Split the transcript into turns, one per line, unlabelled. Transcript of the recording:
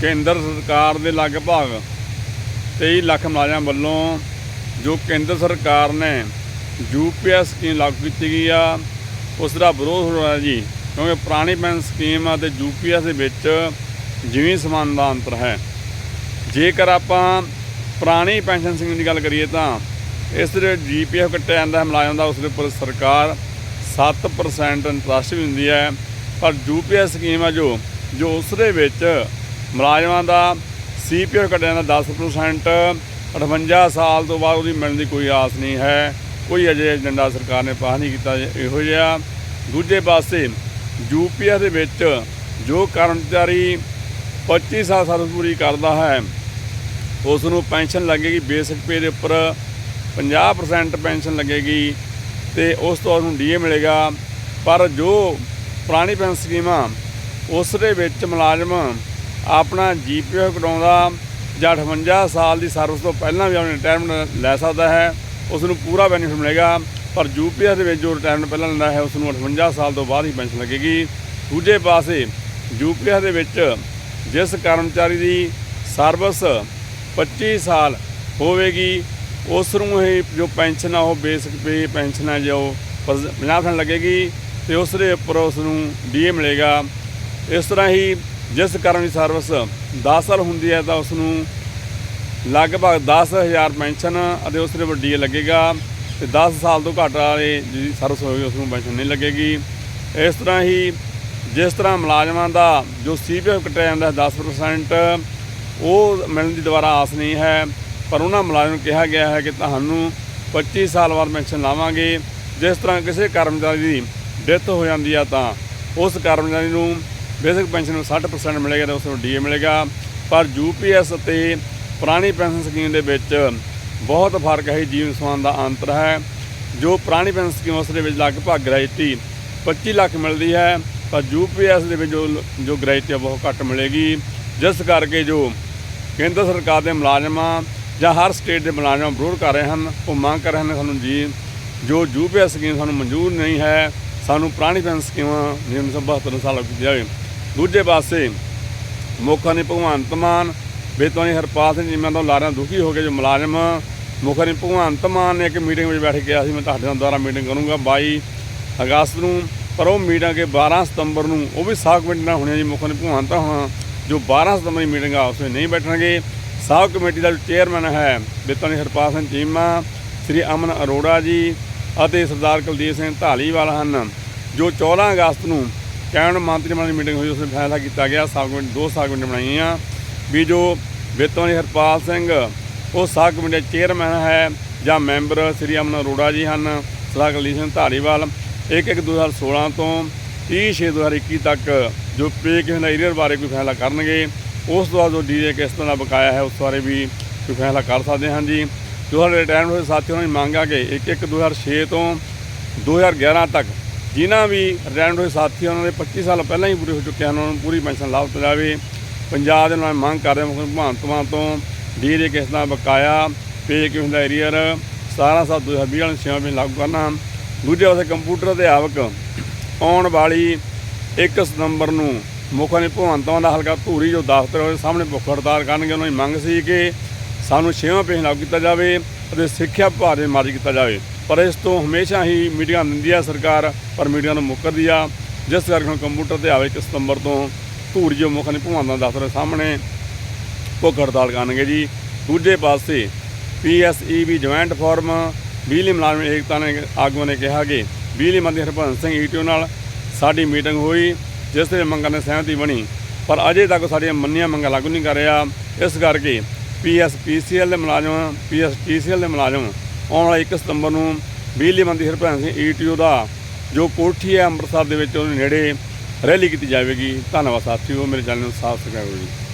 ਕੇਂਦਰ ਸਰਕਾਰ ਦੇ ਲਗਭਗ 23 ਲੱਖ ਮੁਲਾਜ਼ਮਾਂ ਵੱਲੋਂ ਜੋ ਕੇਂਦਰ ਸਰਕਾਰ ਨੇ ਯੂਪੀਐਸ ਸਕੀਮ ਲਾਗੂ ਕੀਤੀ ਗਈ ਆ, ਉਸ ਦਾ ਵਿਰੋਧ ਹੋ ਰਿਹਾ ਜੀ, ਕਿਉਂਕਿ ਪੁਰਾਣੀ ਪੈਨਸ਼ਨ ਸਕੀਮ ਅਤੇ ਯੂਪੀਐਸ ਦੇ ਵਿੱਚ ਜਿਵੇਂ ਸਮਾਨ ਦਾ ਅੰਤਰ ਹੈ। ਜੇਕਰ ਆਪਾਂ ਪੁਰਾਣੀ ਪੈਨਸ਼ਨ ਸਕੀਮ ਦੀ ਗੱਲ ਕਰੀਏ ਤਾਂ ਇਸ ਦੇ ਜੀਪੀਐਫ ਕੱਟਿਆ ਜਾਂਦਾ ਹੈ, ਮੁਲਾਜ਼ਮ ਦਾ ਉਸ ਦੇ ਉੱਪਰ ਸਰਕਾਰ 7% ਇੰਟਰਸਟ ਵੀ ਹੁੰਦੀ ਹੈ, ਪਰ ਯੂਪੀਐਸ ਸਕੀਮ ਆ ਜੋ ਜੋ ਉਸ ਦੇ ਵਿੱਚ ਮੁਲਾਜ਼ਮਾਂ ਦਾ ਸੀਪੀਐਫ ਕੱਟਿਆ ਜਾਂਦਾ 10% 58 ਸਾਲ ਤੋਂ ਬਾਅਦ ਉਹਦੀ ਮਿਲਣ ਦੀ ਕੋਈ ਆਸ ਨਹੀਂ ਹੈ। ਕੋਈ ਅਜੇ ਏਜੰਡਾ ਸਰਕਾਰ ਨੇ ਪਾਸ ਨਹੀਂ ਕੀਤਾ ਇਹੋ ਜਿਹਾ। ਦੂਜੇ ਪਾਸੇ ਯੂਪੀਐਸ ਦੇ ਵਿੱਚ ਜੋ ਕਰਮਚਾਰੀ 25 ਸਾਲ ਸਰਵਿਸ ਪੂਰੀ ਕਰਦਾ ਹੈ, ਉਸ ਨੂੰ ਪੈਨਸ਼ਨ ਲੱਗੇਗੀ ਬੇਸਿਕ ਪੇ ਦੇ ਉੱਪਰ 50% ਪੈਨਸ਼ਨ ਲੱਗੇਗੀ ਤੇ ਉਸ ਤੋਂ ਬਾਅਦ ਨੂੰ ਡੀਏ ਮਿਲੇਗਾ। ਪਰ ਜੋ ਪੁਰਾਣੀ ਪੈਨਸ਼ਨ ਸਕੀਮਾਂ, ਉਸ ਦੇ ਵਿੱਚ ਮੁਲਾਜ਼ਮ ਆਪਣਾ ਜੀਪੀਐਫ ਕਟਾਉਂਦਾ ਜਾਂ 58 ਸਾਲ ਦੀ ਸਰਵਿਸ ਤੋਂ ਪਹਿਲਾਂ ਵੀ ਆਪਣੀ ਰਿਟਾਇਰਮੈਂਟ ਲੈ ਸਕਦਾ ਹੈ। ਉਸ ਨੂੰ ਪੂਰਾ ਬੈਨੀਫਿਟ ਮਿਲੇਗਾ, ਪਰ ਯੂਪੀਐਸ ਦੇ ਵਿੱਚ ਜੋ ਰਿਟਾਇਰਮੈਂਟ ਪਹਿਲਾਂ ਲੈਂਦਾ ਹੈ ਉਸ ਨੂੰ 58 ਸਾਲ ਤੋਂ ਬਾਅਦ ਹੀ ਪੈਨਸ਼ਨ ਲੱਗੇਗੀ। ਦੂਜੇ ਪਾਸੇ ਯੂਪੀਐਸ ਦੇ ਵਿੱਚ ਜਿਸ ਕਰਮਚਾਰੀ ਦੀ ਸਰਵਿਸ 25 ਸਾਲ ਹੋਵੇਗੀ ਉਸ ਨੂੰ ਇਹ ਜੋ ਪੈਨਸ਼ਨ ਆ, ਉਹ ਬੇਸਿਕ ਪੇ ਪੈਨਸ਼ਨ ਆ ਜੋ 50% ਲੱਗੇਗੀ ਤੇ ਉਸ ਦੇ ਉੱਪਰ ਉਸ ਨੂੰ ਡੀਏ ਮਿਲੇਗਾ। ਇਸ ਤਰ੍ਹਾਂ ਹੀ ਜਿਸ ਕਰਮ ਦੀ ਸਰਵਿਸ 10 ਸਾਲ ਹੁੰਦੀ ਹੈ ਤਾਂ ਉਸ ਨੂੰ ਲਗਭਗ 10000 ਪੈਨਸ਼ਨ ਅਤੇ ਉਸ ਦੇ ਉੱਪਰ ਲੱਗੇਗਾ ਤੇ 10 ਸਾਲ ਤੋਂ ਘੱਟ ਵਾਲੇ ਜਿਹਦੀ ਸਰਵਿਸ ਹੋਵੇਗੀ ਉਸ ਨੂੰ ਪੈਨਸ਼ਨ ਨਹੀਂ ਲੱਗੇਗੀ। ਇਸ ਤਰ੍ਹਾਂ ਹੀ ਜਿਸ ਤਰ੍ਹਾਂ ਮੁਲਾਜ਼ਮਾਂ ਦਾ ਜੋ ਸੀਪੀਐਫ ਕੱਟਿਆ ਜਾਂਦਾ ਹੈ 10% ਉਹ ਮਿਲਣ ਦੀ ਦੁਬਾਰਾ ਆਸ ਨਹੀਂ ਹੈ, ਪਰ ਉਹਨਾਂ ਮੁਲਾਜ਼ਮ ਨੂੰ ਕਿਹਾ ਗਿਆ ਹੈ ਕਿ ਤੁਹਾਨੂੰ 25 ਸਾਲ ਬਾਅਦ ਪੈਨਸ਼ਨ ਲਾਵਾਂਗੇ। ਜਿਸ ਤਰ੍ਹਾਂ ਕਿਸੇ ਕਰਮਚਾਰੀ ਦੀ ਡੈਥ ਹੋ ਜਾਂਦੀ ਆ ਤਾਂ ਉਸ ਕਰਮਚਾਰੀ ਨੂੰ ਬੇਸਿਕ ਪੈਨਸ਼ਨ ਨੂੰ 60% ਮਿਲੇਗਾ ਤੇ ਉਸ ਨੂੰ ਡੀਏ ਮਿਲੇਗਾ। ਪਰ ਯੂਪੀਐਸ ਅਤੇ ਪੁਰਾਣੀ ਪੈਨਸ਼ਨ ਸਕੀਮ ਦੇ ਵਿੱਚ ਬਹੁਤ ਫ਼ਰਕ ਹੈ, ਜੀਵਨ ਸਮਾਨ ਦਾ ਅੰਤਰ ਹੈ। ਜੋ ਪੁਰਾਣੀ ਪੈਨਸ਼ਨ ਸਕੀਮ ਉਸ ਦੇ ਵਿੱਚ ਲਗਭਗ ਗ੍ਰੈਜੂਟੀ 25 ਲੱਖ ਮਿਲਦੀ ਹੈ ਪਰ ਯੂਪੀਐਸ ਦੇ ਵਿੱਚ ਜੋ ਜੋ ਗ੍ਰੈਜੂਟੀ ਬਹੁਤ ਘੱਟ ਮਿਲੇਗੀ। ਜਿਸ ਕਰਕੇ ਜੋ ਕੇਂਦਰ ਸਰਕਾਰ ਦੇ ਮੁਲਾਜ਼ਮਾਂ ਜਾਂ ਹਰ ਸਟੇਟ ਦੇ ਮੁਲਾਜ਼ਮ ਵਿਰੋਧ ਕਰ ਰਹੇ ਹਨ, ਉਹ ਮੰਗ ਕਰ ਰਹੇ ਹਨ ਸਾਨੂੰ ਜੀ, ਜੋ ਯੂਪੀਐਸ ਸਕੀਮ ਸਾਨੂੰ ਮਨਜ਼ੂਰ ਨਹੀਂ ਹੈ, ਸਾਨੂੰ ਪੁਰਾਣੀ ਪੈਨਸ਼ਨ ਸਕੀਮ ਨਿਯਮ 72 ਸਾਲ ਕੀਤੀ ਜਾਵੇ ਦੂਜੇ ਪਾਸੇ ਮੁੱਖ ਨੇ ਭਗਵੰਤ ਮਾਨ, ਬੇਤਵਾਨੀ ਹਰਪਾਲ ਸਿੰਘ ਜੀ ਤੋਂ ਲਾਰਿਆਂ ਦੁਖੀ ਹੋ ਕੇ ਜੋ ਮੁਲਾਜ਼ਮ ਮੁੱਖ ਨੇ ਭਗਵੰਤ ਮਾਨ ਨੇ ਇੱਕ ਮੀਟਿੰਗ ਵਿੱਚ ਬੈਠ ਕੇ ਕਿਹਾ ਸੀ, ਮੈਂ ਤੁਹਾਡੇ ਨਾਲ ਦੁਆਰਾ ਮੀਟਿੰਗ ਕਰੂੰਗਾ। 22 ਅਗਸਤ ਨੂੰ, ਪਰ ਉਹ ਮੀਟਿੰਗ ਕੇ 12 ਸਤੰਬਰ ਨੂੰ, ਉਹ ਵੀ ਸਾਖ ਕਮੇਟੀ ਨਾਲ ਹੋਣੀ ਜੀ, ਮੁੱਖ ਨੇ ਭਗਵੰਤ ਹੋਣਾ, ਜੋ 12 ਸਤੰਬਰ ਦੀ ਮੀਟਿੰਗ ਆ, ਉਸ ਵਿੱਚ ਨਹੀਂ ਬੈਠਣਗੇ। ਸਾਖ ਕਮੇਟੀ ਦਾ ਜੋ ਚੇਅਰਮੈਨ ਹੈ ਬੇਤਵਾਨੀ ਹਰਪਾਲ ਸਿੰਘ ਚੀਮਾ ਸ੍ਰੀ ਅਮਨ ਅਰੋੜਾ ਜੀ ਅਤੇ ਸਰਦਾਰ ਕੁਲਦੀਪ ਸਿੰਘ ਢਾਲੀਵਾਲ ਹਨ, ਜੋ 14 ਅਗਸਤ ਨੂੰ ਕੈਬਨਿਟ ਮੰਤਰੀ ਮੰਡਲ ਦੀ ਮੀਟਿੰਗ ਹੋਈ, ਉਸ ਵਿੱਚ ਫੈਸਲਾ ਕੀਤਾ ਗਿਆ ਸਾਖ ਕਮੇਟੀ ਦੋ ਸਾਖ ਕਮੇਟੀ ਬਣਾਈਆਂ। ਵੀ ਜੋ ਬੇਤਵਾਨੀ ਹਰਪਾਲ ਸਿੰਘ, ਉਹ ਸਾਖ ਕਮੇਟੀ ਚੇਅਰਮੈਨ ਹੈ, ਜਾਂ ਮੈਂਬਰ ਸ੍ਰੀ ਅਮਨ ਅਰੋੜਾ ਜੀ ਹਨ ਸਰਦਾਰ ਕੁਲਦੀਪ ਸਿੰਘ ਢਾਲੀਵਾਲ 1 1 2016 ਤੋਂ 30 6 2021 ਤੱਕ ਜੋ ਪੇ ਕਿਸੇ ਦਾ ਏਰੀਅਰ ਬਾਰੇ ਕੋਈ ਫੈਸਲਾ ਕਰਨਗੇ, ਉਸ ਤੋਂ ਬਾਅਦ ਜੋ ਡੀਜੇ ਤਰ੍ਹਾਂ ਦਾ ਬਕਾਇਆ ਹੈ, ਉਸ ਬਾਰੇ ਵੀ ਕੋਈ ਫੈਸਲਾ ਕਰ ਸਕਦੇ ਹਨ ਜੀ। ਜੋ ਸਾਡੇ ਰਿਟਾਇਰਮੈਂਟ ਹੋਏ ਸਾਥੀਆਂ ਨੂੰ ਮੰਗ ਆ ਕਿ 1 1 2006 ਤੋਂ 2011 ਤੱਕ ਜਿਨ੍ਹਾਂ ਵੀ ਰਿਟਾਇਰਮੈਂਟ ਹੋਏ ਸਾਥੀ ਉਹਨਾਂ ਦੇ 25 ਸਾਲ ਪਹਿਲਾਂ ਹੀ ਪੂਰੇ ਹੋ ਚੁੱਕੇ ਹਨ ਉਹਨਾਂ ਨੂੰ ਪੂਰੀ ਪੈਨਸ਼ਨ ਲਾਭ ਦਿੱਤਾ ਜਾਵੇ। ਪੰਜਾਬ ਦੇ ਨਾਲ ਮੰਗ ਕਰ ਰਹੇ ਮੁੱਖ ਭਗਵੰਤ ਮਾਨ ਤੋਂ ਡੀਜੇ ਕਿਸ਼ਤਾਂ ਦਾ ਬਕਾਇਆ, ਪੇ ਕਿਸੇ ਦਾ ਏਰੀਅਰ 17 ਸਾਲ 2020 ਵਾਲੇ ਛੇਵਾਂ ਵੀ ਲਾਗੂ ਕਰਨਾ। ਦੂਜੇ ਪਾਸੇ ਕੰਪਿਊਟਰ ਅਧਿਆਪਕ, ਆਉਣ ਵਾਲੀ 1 ਸਤੰਬਰ ਨੂੰ ਮੁੱਖ ਨੇ ਭਗਵੰਤਾਂ ਦਾ ਹਲਕਾ ਧੂਰੀ ਜੋ ਦਫ਼ਤਰ ਉਹਦੇ ਸਾਹਮਣੇ ਭੁੱਖ ਹੜਤਾਲ ਕਰਨਗੇ, ਉਹਨਾਂ ਦੀ ਮੰਗ ਸੀ ਕਿ ਸਾਨੂੰ ਛੇਵਾਂ ਪੇਸ਼ ਲਾਗੂ ਕੀਤਾ ਜਾਵੇ ਅਤੇ ਸਿੱਖਿਆ ਵਿਭਾਗ ਦੇ ਮਾਰਜ ਕੀਤਾ ਜਾਵੇ। ਪਰ ਇਸ ਤੋਂ ਹਮੇਸ਼ਾ ਹੀ ਮੀਟਿੰਗਾਂ ਦਿੰਦੀ ਆ ਸਰਕਾਰ, ਪਰ ਮੀਟਿੰਗਾਂ ਨੂੰ ਮੁੱਕਰਦੀ ਆ। ਜਿਸ ਕਰਕੇ ਹੁਣ ਕੰਪਿਊਟਰ ਅਧਿਆਪਕ 1 ਸਤੰਬਰ ਤੋਂ ਧੂਰੀ ਜੋ ਮੁੱਖ ਨੇ ਭਗਵੰਤਾਂ ਦਫ਼ਤਰ ਸਾਹਮਣੇ। ਭੁੱਖ ਹੜਤਾਲ ਕਰਨਗੇ ਜੀ। ਦੂਜੇ ਪਾਸੇ ਪੀਐਸਈਬੀ ਜੁਆਇੰਟ ਫੋਰਮ, ਬਿਜਲੀ ਮੁਲਾਜ਼ਮ ਏਕਤਾ ਨੇ ਆਗੂਆਂ ਨੇ ਕਿਹਾ ਕਿ ਬਿਜਲੀ ਮੰਤਰੀ ਹਰਭਜਨ ਸਿੰਘ ਈਟੀਓ ਨਾਲ ਸਾਡੀ ਮੀਟਿੰਗ ਹੋਈ, ਜਿਸ ਤੇ ਮੰਗਾਂ ਨੇ ਸਹਿਮਤੀ ਬਣੀ। ਪਰ ਅਜੇ ਤੱਕ ਸਾਡੀਆਂ ਮੰਨੀਆਂ ਮੰਗਾਂ ਲਾਗੂ ਨਹੀਂ ਕਰ ਰਿਹਾ। ਇਸ ਕਰਕੇ ਪੀਐਸਪੀਸੀਐਲ ਦੇ ਮੁਲਾਜ਼ਮ, ਪੀਐਸਟੀਸੀਐਲ ਦੇ ਮੁਲਾਜ਼ਮ ਆਉਣ ਵਾਲੇ 1 ਸਤੰਬਰ ਨੂੰ ਬਿਜਲੀ ਮੰਤਰੀ ਹਰਭਜਨ ਸਿੰਘ ਈਟੀਓ ਦਾ, ਜੋ ਕੋਠੀ ਹੈ ਅੰਮ੍ਰਿਤਸਰ ਦੇ ਵਿੱਚ ਉਹਦੇ ਨੇੜੇ ਰੈਲੀ ਕੀਤੀ ਜਾਵੇਗੀ। ਧੰਨਵਾਦ ਸਾਥੀਓ, ਮੇਰੇ ਚੈਨਲ ਨੂੰ ਸਾਫ਼ ਸਬਸਕ੍ਰਾਈਬ ਕਰੋ ਜੀ।